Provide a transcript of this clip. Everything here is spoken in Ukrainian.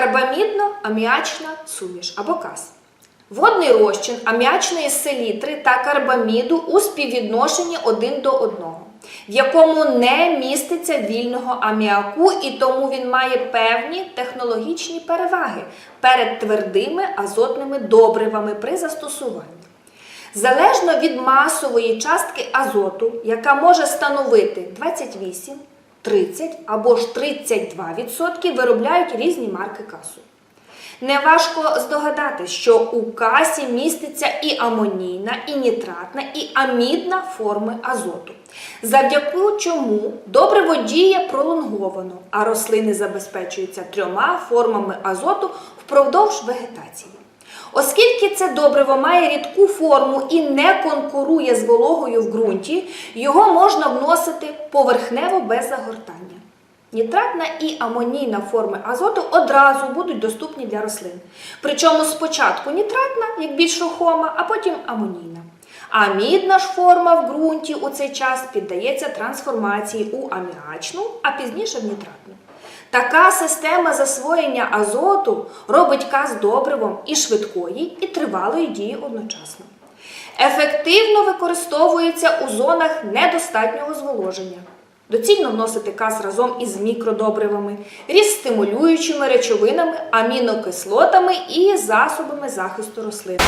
карбамідно-аміачна суміш або каз. Водний розчин аміачної селітри та карбаміду у співвідношенні один до одного, в якому не міститься вільного аміаку, і тому він має певні технологічні переваги перед твердими азотними добривами при застосуванні. Залежно від масової частки азоту, яка може становити 28, 30 або ж 32%, виробляють різні марки касу. Неважко здогадати, що у касі міститься і амонійна, і нітратна, і амідна форми азоту, завдяки чому добриво діє пролонговано, а рослини забезпечуються трьома формами азоту впродовж вегетації. Оскільки це добриво має рідку форму і не конкурує з вологою в ґрунті, його можна вносити поверхнево без загортання. Нітратна і амонійна форми азоту одразу будуть доступні для рослин. Причому спочатку нітратна, як більш рухома, а потім амонійна. Амідна ж форма в ґрунті у цей час піддається трансформації у аміачну, а пізніше в нітратну. Така система засвоєння азоту робить каз добривом і швидкої, і тривалої дії одночасно. Ефективно використовується у зонах недостатнього зволоження. Доцільно вносити каз разом із мікродобривами, різстимулюючими речовинами, амінокислотами і засобами захисту рослин.